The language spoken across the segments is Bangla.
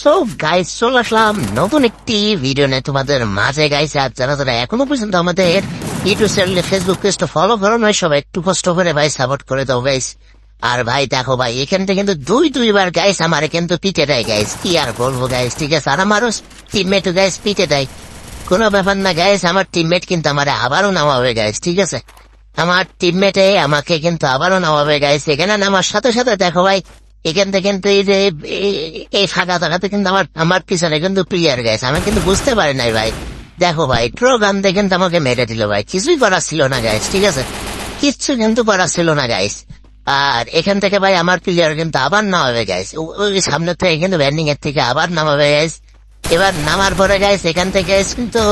সো গাইস চলে আসলাম নতুন একটি ভিডিও নিয়ে তোমাদের মাঝে গাইস আর যারা যারা এখনও পর্যন্ত আমাদের ইউটিউব চ্যানেলে ফেসবুক পেজটা ফলো করো নয় সবাই একটু কষ্ট করে, ভাই সাপোর্ট করে দাও গাইস আর ভাই, দেখো, ভাই, এখান থেকে কিন্তু দুই, দুইবার গাইস আমার কিন্তু পিটে দেয় গাইস কি আর বলব গাইস ঠিক আছে, আর আমারও টিমমেট গাইস পিটে দেয়। কোনো ব্যাপার না গাইস আমার টিমমেট কিন্তু আমার আবারও নামাবে গাইস ঠিক আছে? আমার টিমমেটে আমাকে কিন্তু আবারও নামাবে গাইস এখানে নামার সাথে সাথে দেখো, ভাই এখান থেকে কিন্তু এই যে, এই- ফাঁকা থাকাতে কিন্তু আমার আমার পিছনে কিন্তু প্লেয়ার গাইস আমি কিন্তু বুঝতে পারি নাই ভাই। দেখো ভাই ট্রো গান দিয়ে কিন্তু আমাকে মেরে দিল ভাই। কিছুই করার ছিল না গাইস ঠিক আছে? কিচ্ছু কিন্তু করার ছিল না গাইস আর এখান থেকে ভাই আমার প্লেয়ার কিন্তু আবার নামাবে গাইস ওই সামনে থেকে কিন্তু ব্যান্ডিং এর থেকে আবার নামাবে গাইস এবার নামার পরে গাইস এখান থেকে কিন্তু,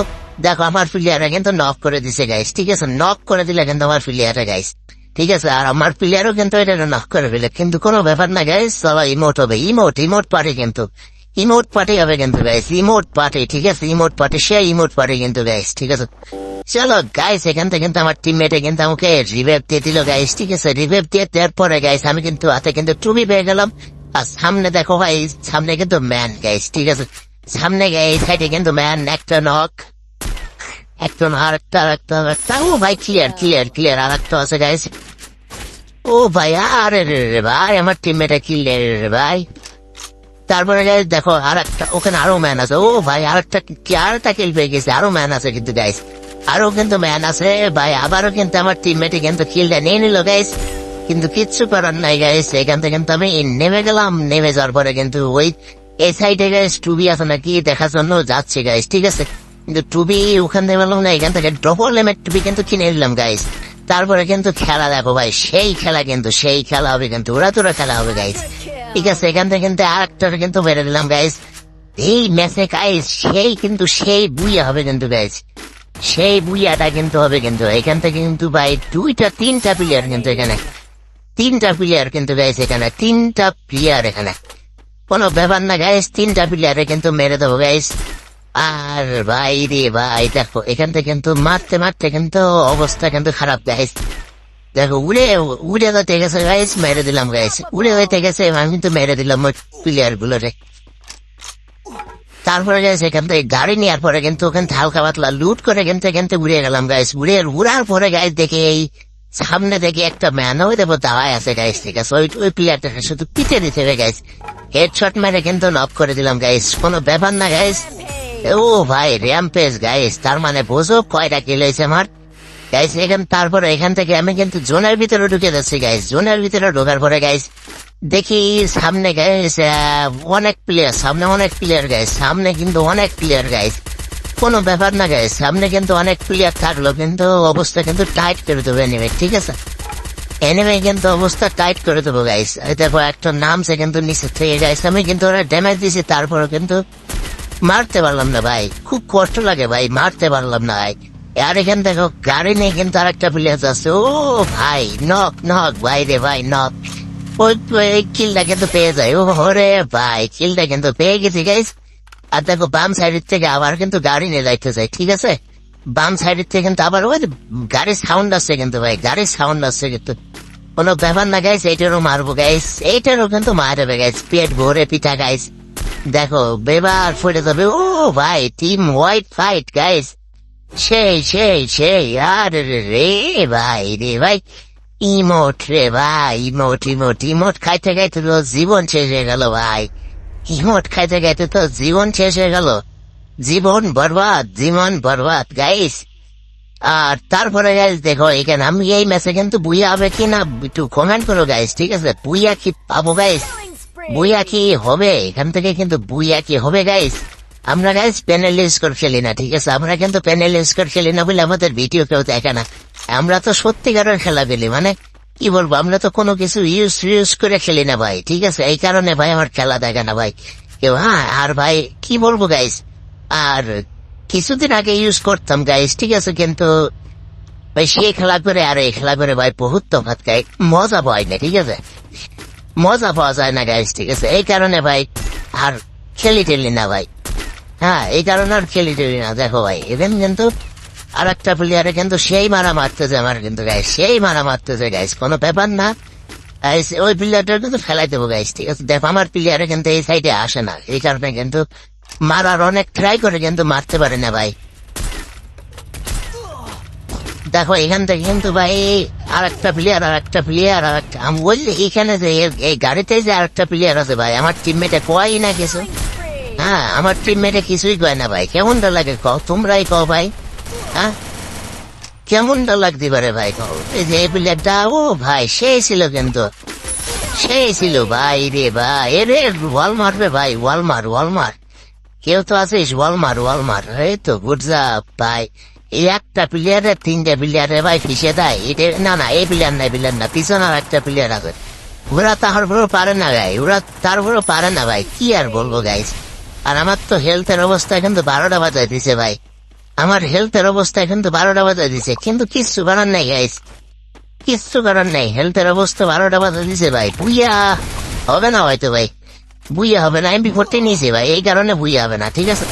দেখো আমার প্লেয়াররা কিন্তু নক করে দিছে গাইস ঠিক আছে? নক করে দিলে কিন্তু আমার প্লেয়াররা গাইস ঠিক আছে, আর আমার প্লেয়ারও কিন্তু এটা নক করে ফেলে। কিন্তু কোনো ব্যাপার না গাইস সবাই ইমোট হবে। ইমোট ইমোট পার্টি কিন্তু। ইমোট পার্টি হবে কিন্তু গাইস ইমোট পার্টি ঠিক আছে? ইমোট পার্টি সে ইমোট পার্টি কিন্তু গাইস ঠিক আছে? চলো গাইস এখান থেকে কিন্তু আমার টিমমেটে কিন্তু আমাকে রিভেভ দিয়ে দিল গাইস ঠিক আছে? রিভেভ দিয়ে দেওয়ার পরে গাইস আমি কিন্তু হাতে কিন্তু টুবি পেয়ে গেলাম। আর সামনে দেখো ভাই, সামনে কিন্তু ম্যান গাইস ঠিক আছে? সামনে এই সাইডে কিন্তু ম্যান একটা নক একটা আর একটা আর একটা আর একটা ও ভাই ক্লিয়ার ক্লিয়ার ক্লিয়ার আর একটা আছে গাইস ও ভাই, আরে রে রে ভাই, আমার টিমমেটে ক্লিয়ার রে ভাই। তারপরে দেখো আর একটা ওখানে আরও ম্যান আছে। ও ভাই আর একটা কি আর একটা কিল পেয়ে গেছে। আরও ম্যান আছে কিন্তু গাইস আরও কিন্তু ম্যান আছে। ভাই, আবারও কিন্তু আমার টিমমেটে কিন্তু কিলটা নিয়ে নিল গাইস কিন্তু কিচ্ছু করার নাই গাইস এখান থেকে কিন্তু আমি নেমে গেলাম। নেমে যাওয়ার পরে কিন্তু ওই এই সাইডে গাইস টুবি আছে নাকি? দেখার জন্য যাচ্ছে গাইস ঠিক আছে? কিন্তু টুবি ওখান থেকে বললাম না, এখান থেকে ডবল এমের টুবি কিন্তু কিনে নিলাম গাইস তারপরে কিন্তু খেলা দেখো ভাই, সেই খেলা কিন্তু, সেই খেলা হবে কিন্তু, ওরা তোরা খেলা হবে গাইস ঠিক আছে, এখান থেকে কিন্তু আর একটা কিন্তু বেড়ে দিলাম গাইস এই ম্যাচে গাইস সেই কিন্তু, সেই বুইয়া হবে কিন্তু গাইস সেই বুইয়াটা কিন্তু হবে কিন্তু, এখান থেকে কিন্তু ভাই দুইটা, তিনটা প্লেয়ার কিন্তু এখানে। তিনটা প্লেয়ার কিন্তু গাইস এখানে, তিনটা প্লেয়ার এখানে। কোনো ব্যাপার না গাইস তিনটা প্লেয়ারে কিন্তু মেরে দেবো গাইস আর ভাই রে ভাই, দেখো এখান থেকে কিন্তু মারতে মারতে কিন্তু অবস্থা কিন্তু খারাপ গাইস দেখো, উড়ে উড়ে হতে গেছে গাইস মেরে দিলাম গাইস উড়ে হতে গেছে আমি কিন্তু মেরে দিলাম প্লেয়ার গুলোরে। তারপরে গাইস এখান থেকে গাড়ি নেওয়ার পরে কিন্তু ওখান থেকে হালকা পাতলা লুট করে কিন্তু এখান থেকে উড়ে গেলাম গাইস উড়ে, উড়ার পরে গাইস দেখে এই সামনে দেখে একটা ম্যান ওই দেবো দাওয়াই আছে গাইস ঠিক আছে। ওই ওই প্লেয়ারটাকে শুধু পিটে দিতে হবে গাইস হেডশট মেরে কিন্তু নক করে দিলাম গাইস কোনো ব্যাপার না গাইস ও ভাই র্যাম্পেজ গাইস তার মানে বোঝো কয়টা কিল হয়েছে আমার? গাইস এখান, তারপরে এখান থেকে আমি কিন্তু জোনের ভিতরে ঢুকে যাচ্ছি গাইস জোনের ভিতরে ঢোকার পরে গাইস দেখি সামনে গাইস অনেক প্লেয়ার সামনে অনেক প্লেয়ার গাইস সামনে কিন্তু অনেক প্লেয়ার গাইস কোনো ব্যাপার না গাইস সামনে কিন্তু অনেক প্লেয়ার থাকল, কিন্তু অবস্থা কিন্তু টাইট করে দেবে এনিমে ঠিক আছে? এনিমে কিন্তু অবস্থা টাইট করে দেবো গাইস দেখো, একটা নামছে কিন্তু নিচে থেকে গাইস আমি কিন্তু ওরা ড্যামেজ দিছি তারপরে কিন্তু মারতে পারলাম না ভাই। খুব কষ্ট লাগে ভাই, মারতে পারলাম না ভাই। আর এখান দেখো গাড়ি নিয়ে কিন্তু আরেকটা প্লেয়ার আছে। ও ভাই নক নক ভাই রে ভাই নক ওই কিলটা কিন্তু পেয়ে যায়। ও হরে ভাই, কিলটা কিন্তু পেয়ে গেছি গাইস আর দেখো, বাম সাইডের থেকে আবার কিন্তু গাড়ি নিয়ে যাইতে চাই, ঠিক আছে? বাম সাইডের থেকে কিন্তু আবার ওই গাড়ির সাউন্ড আসছে কিন্তু ভাই, গাড়ির সাউন্ড আসছে কিন্তু। কোনো ব্যাপার না গাইস এইটারও মারবো গাইস এইটারও কিন্তু মারবে গাইস পেট ভরে পিঠা গাইস দেখো, বেবার ফুটে যাবে ও, ভাই টিম হোয়াইট ফাইট গাইস সেই সেই সেই, আর রে ভাই রে ভাই, ইমোট রে ভাই, ইমোট ইমোট ইমোট খাইতে খাইতে তো জীবন শেষ হয়ে গেল, ভাই। ইমোট খাইতে খাইতে তো জীবন শেষ হয়ে গেল। জীবন বরবাদ জীবন বরবাদ গাইস আর তারপরে গাইস দেখো, এখানে আমি এই ম্যাচে কিন্তু বুইয়া হবে কি না একটু কমেন্ট করো গাইস ঠিক আছে? বুইয়া কি পাবো গাইস বুইয়া কি হবে, এখান থেকে কিন্তু বুইয়া কি হবে গাইস আমরা গাইস প্যানেল স্কোর খেলি না, ঠিক আছে? আমরা কিন্তু প্যানেল স্কোর খেলি না বলে আমাদের ভিডিও কেউ দেখে না। আমরা তো সত্যিকারের খেলা পেলি মানে কি বলব? আমরা তো কোনো কিছু ইউজ ইউজ করে খেলি না ভাই, ঠিক আছে? এই কারণে ভাই আমার খেলা দেখে না ভাই। কেউ হ্যাঁ আর ভাই কি বলব গাইস আর কিছুদিন আগে ইউজ করতাম গাইস ঠিক আছে? কিন্তু ভাই সে খেলা করে আর এই খেলা করে ভাই বহুত তফাৎ গাই মজা পাই না, ঠিক আছে? মজা পাওয়া যায় না গাইস ঠিক আছে? এই কারণে ভাই, আর খেলি টেলি না, ভাই। হ্যাঁ এই কারণে আর খেলি টেলি না। দেখো ভাই এদের কিন্তু আর একটা প্লেয়ারে কিন্তু সেই মারা মারতেছে আমার কিন্তু গাইস সেই মারা মারতেছে গাইস কোনো ব্যাপার না। ওই প্লেয়ারটা কিন্তু ফেলাই দেবো গাইস ঠিক আছে? দেখো, আমার প্লেয়ারে কিন্তু এই সাইডে আসে না। এই কারণে কিন্তু মারার অনেক ট্রাই করে কিন্তু মারতে পারে না, ভাই। দেখো, এখান থেকে কিন্তু ভাই আর প্লেয়ার আর একটা প্লেয়ার আর একটা আমি বললি, এখানে যে এই গাড়িতে যে আর একটা প্লেয়ার আছে ভাই, আমার টিমমেটে কয় না কিছু। হ্যাঁ আমার টিমমেটে কিছুই কয় না ভাই। কেমনটা লাগে কও? তোমরাই কও ভাই। হ্যাঁ? কেমনটা লাগতে পারে ভাই কও? এই যে এই প্লেয়ারটা ও ভাই, সেই ছিল কিন্তু। সেই ছিল ভাই রে ভাই। এ রে ওয়াল মারবে ভাই ওয়াল মার ওয়াল মার। কেউ তো আছিস? ওয়াল মার ওয়াল মার। এই তো গুড ভাই একটা প্লেয়ারে তিনটে প্লেয়ারে ভাই ফিসে দেয় এটা না না এই প্লেয়ার নাই প্লেয়ার না পিছনে একটা প্লেয়ার আছে ওরা বড় পারে না ভাই ওরা তার বড় পারে না ভাই কি আর বলব গাইস আর আমার তো হেলথের অবস্থা কিন্তু বারোটা বাজায় দিছে ভাই আমার হেলথের অবস্থা কিন্তু বারোটা বাজায় দিছে কিন্তু কিচ্ছু করার নাই গাইস কিচ্ছু করার নেই হেলথের অবস্থা বারোটা বাজে দিছে ভাই বুইয়া হবে না হয়তো ভাই বুইয়া হবে না এমপি ফোরটি নিয়েছে ভাই এই কারণে বুইয়া হবে না ঠিক আছে